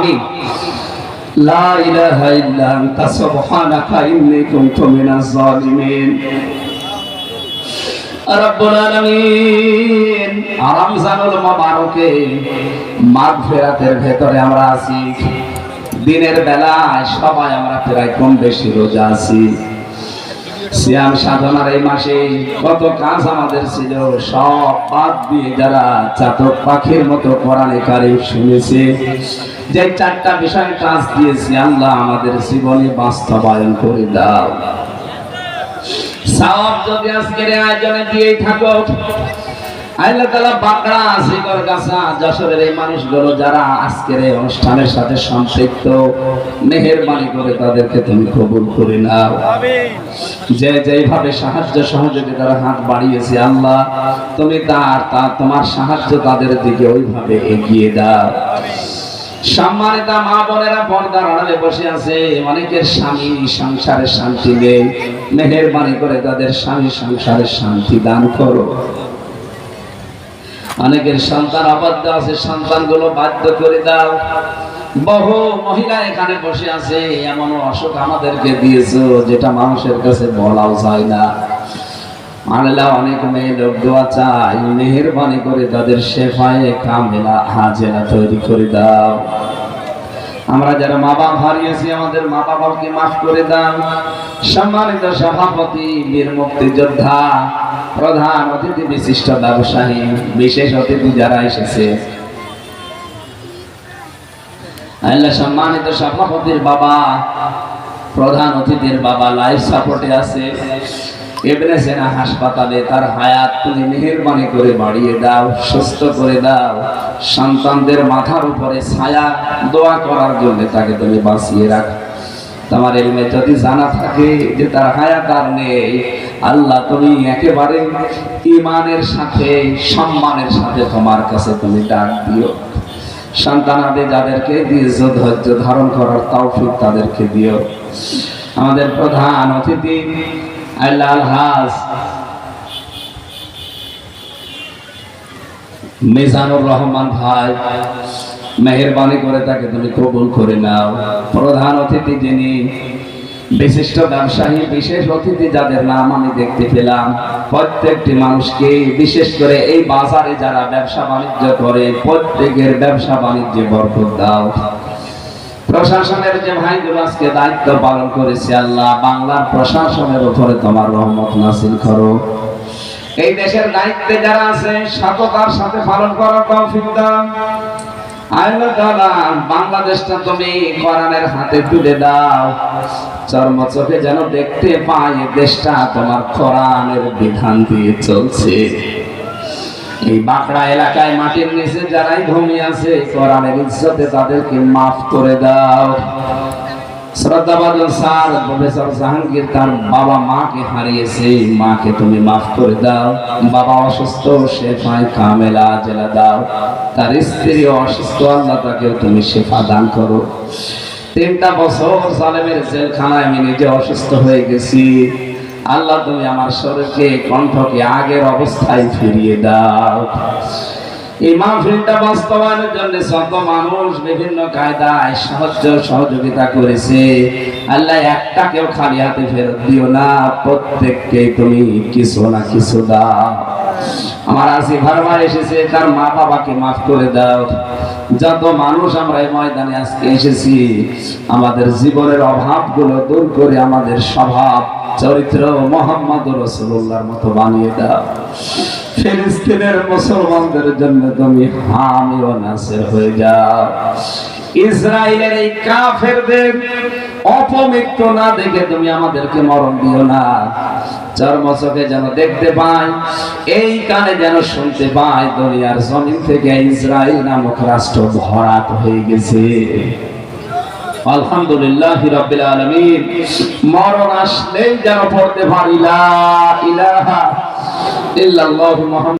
আমিন। লা ইলাহা ইল্লা আনতা, সুবহানাকা ইন্নী কুনতু মিনাজ জালিমিন রব্বুল আলামিন, রমজানুল মুবারকে ভেতরে আমরা আছি। দিনের বেলায় সবাই আমরা প্রায় কম বেশি রোজা আছি। সিয়াম সাধনার এই মাসে কত কাজ আমাদের ছিল, সব বাদ দিয়ে যারা চাতক পাখির মতো কোরআনে কারিম শুনেছে, যে চারটা বিষয় কাজ দিয়েছি, আল্লাহ আমাদের জীবনে বাস্তবায়ন করে দাও। সব যদি আজকের আয়োজনে দিয়েই থাকো আল্লাহ তুমি তার তোমার সাহায্য তাদের দিকে ওইভাবে এগিয়ে দাও। সম্মানিতা মা বোনেরা, পর্দার আড়ালে বসে আছে, অনেকের স্বামী সংসারে শান্তি নেই। মেহেরবানি করে তাদের স্বামী সংসারে শান্তি দান করো। অনেকের সন্তান আবদ্ধ আছে, সন্তানগুলো বাধ্য করে দাও। বহু মহিলা এখানে বসে আছে এমন অসুখ আমাদেরকে দিয়েছ, যেটা মানুষের কাছে বলাও যায় না। অনেক মেয়ে লোক দোয়া চাই মেহেরবানি করে তাদের শেফায়ে কামেলা, হাজেলা তৈরি করে দাও। আমরা যারা মা বাবা হারিয়েছি, আমাদের মা বাবাকে মাফ করে দাও। সম্মানিত সভাপতি, বীর মুক্তিযোদ্ধা প্রধান অতিথি বিশিষ্ট ব্যবসায়ী, বিশেষ অতিথি যারা এসেছে। আল্লাহ সম্মানিত সভাপতির বাবা, প্রধান অতিথির বাবা লাইফ সাপোর্টে আছে। হাসপাতালে তার হায়াত তুমি মেহেরবানি করে বাড়িয়ে দাও, সুস্থ করে দাও। সন্তানদের মাথার উপরে ছায়া দোয়া করার জন্য তাকে তুমি বাঁচিয়ে রাখ। তোমার এলমে যদি জানা থাকে যে তার হায়াত আর নেই আল্লাহ তুমি একেবারে ইমানের সাথে, সম্মানের সাথে তোমার কাছে তুমি ডাক দিও। সন্তানাদের যাদেরকে দিয়েছ ধৈর্য ধারণ করার তৌফিক তাদেরকে দিও। আমাদের প্রধান অতিথি আল্লাহ আলহাজ মিজানুর রহমান ভাই, মেহরবানি করে তাকে তুমি কবুল করে নাও। প্রধান অতিথি যিনি বিশিষ্ট ব্যবসায়ী, বিশেষ অতিথি যাদের নাম আমি দেখতে পেলাম, প্রত্যেকটি মানুষকে, বিশেষ করে এই বাজারে যারা ব্যবসা বাণিজ্য করে, প্রত্যেকের ব্যবসা বাণিজ্যে বরকত দাও। প্রশাসনের যে ভাইগুলো আজকে দায়িত্ব পালন করেছে, আল্লাহ, বাংলার প্রশাসনের উপরে তোমার রহমত নাসিল করো। এই দেশের দায়িত্বে যারা আছে, সততার সাথে পালন করার তৌফিক দাও। বাংলাদেশটা তুমি কোরআনের হাতে তুলে দাও। চর্ম চোখে যেন দেখতে পাই দেশটা তোমার কোরআনের বিধান দিয়ে চলছে। এই বাঁকড়া এলাকায় মাটির নিচে যারাই ঘুমিয়ে আছে, কোরআনের ইজ্জতে তাদেরকে মাফ করে দাও। তুমি মাফ করে দাও। বাবা অসুস্থ কামেলা জেলা দাও। তার স্ত্রী অসুস্থ, আল্লাহ তাকেও তুমি শেফা দান করো। তিনটা বছর আমি নিজে অসুস্থ হয়ে গেছি। আল্লাহ তুমি আমার শরীরকে কণ্ঠকে আগের অবস্থায় ফিরিয়ে দাও। এই মাহফিলটা বাস্তবায়নের জন্য শত মানুষ বিভিন্ন কায়দায় সাহায্য, সহযোগিতা করেছে, আল্লাহ একটা কেউ খালি হাতে ফেরত দিও না প্রত্যেককে তুমি কিছু না কিছু দাও। আমার আসি ভারমা এসেছে, তার মা বাবাকে মাফ করে দাও। যত মানুষ আমরা এই ময়দানে আজকে এসেছি, আমাদের জীবনের অভাবগুলো দূর করে আমাদের স্বভাব, চরিত্র মোহাম্মদ রসুল্লাহর মতো বানিয়ে দাও। ফিলিস্তিনের মুসলমানদের জন্য তুমি হামি ও হয়ে যাও। ইসরায়েলের এই কাফেরদের অপমৃত্যু না দেখে তুমি আমাদেরকে মরণ দিও না। যেন দেখতে এই কানে যেন শুনতে পাই, দুনিয়ার জমিন থেকে ইসরায়েল নামক রাষ্ট্র ভরাট হয়ে গেছে। আলহামদুলিল্লাহ রাব্বিল আলামিন। মরণ আসলেই যেন পড়তে পারি ইলাহা ইল্লাল্লাহু মুহাম্মাদ